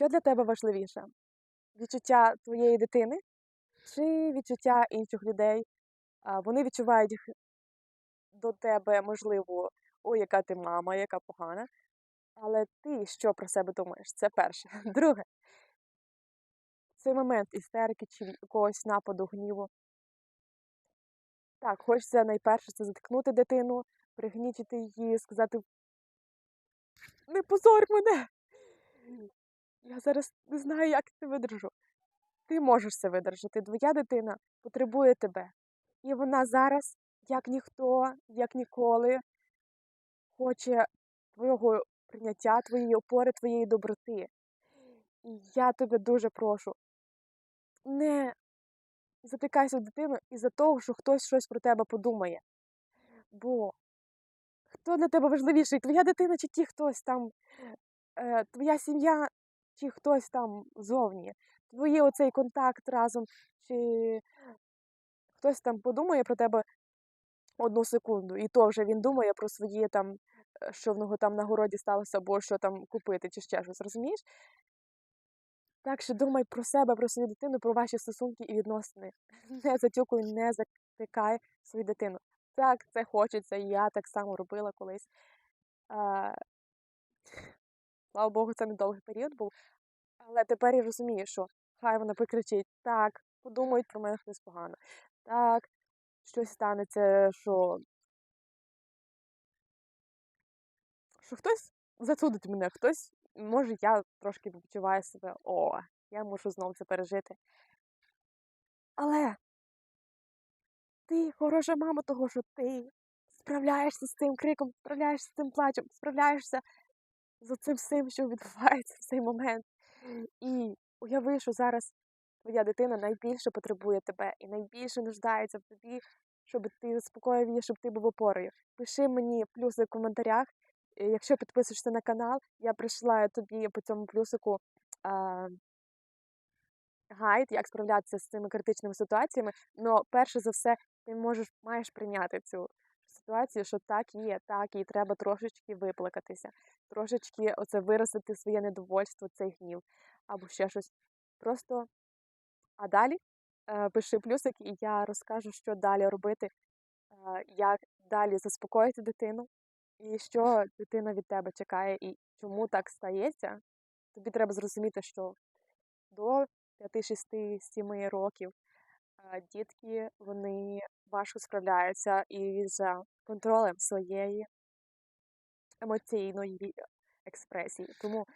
Що для тебе важливіше? Відчуття твоєї дитини чи відчуття інших людей? Вони відчувають до тебе, можливо, ой, яка ти мама, яка погана. Але ти що про себе думаєш? Це перше. Друге, цей момент істерики чи якогось нападу гніву. Так, хочеться найперше це заткнути дитину, пригнічити її, сказати не позорь мене. Я зараз не знаю, як це видержу. Ти можеш це видержати. Твоя дитина потребує тебе. І вона зараз, як ніхто, як ніколи, хоче твого прийняття, твоєї опори, твоєї доброти. І я тебе дуже прошу, не затикайся в дитину із-за того, що хтось щось про тебе подумає. Бо хто для тебе важливіший? Твоя дитина чи ті хтось там, е, твоя сім'я чи хтось там зовні? Твоє оцей контакт разом, чи хтось там подумає про тебе одну секунду, і то вже він думає про свої там, е, що в нього там на городі сталося, або що там купити, чи ще щось, розумієш? Так що думай про себе, про свою дитину, про ваші стосунки і відносини. Не затюкуй, не затикай свою дитину. Так, це хочеться, і я так само робила колись. Слава Богу, це недовгий період був. Але тепер я розумію, що хай вона покричить, так, подумають про мене хтось погано. Так, щось станеться, що, що хтось засудить мене, хтось, може, я трошки відчуваю себе, о, я мушу знову це пережити. Але ти хороша мама того, що ти справляєшся з цим криком, справляєшся з цим плачем, справляєшся з цим всім, що відбувається в цей момент. І уяви, що зараз твоя дитина найбільше потребує тебе і найбільше нуждається в тобі, щоб ти заспокоїв її, щоб ти був опорою. Пиши мені плюси в коментарях. Е, Якщо підписуєшся на канал, я присилаю тобі по цьому плюсику а, гайд, як справлятися з цими критичними ситуаціями. Но перше за все, ти можеш маєш прийняти цю ситуацію, що так є, так, і треба трошечки виплакатися, трошечки оце виразити своє недовольство, цей гнів або ще щось. Просто а далі е, пиши плюсик, і я розкажу, що далі робити, е, як далі заспокоїти дитину, і що дитина від тебе чекає, і чому так стається. Тобі треба зрозуміти, що до 5, 6, 7 років е, дітки вони важко справляється із е, контролем своєї емоційної експресії. Тому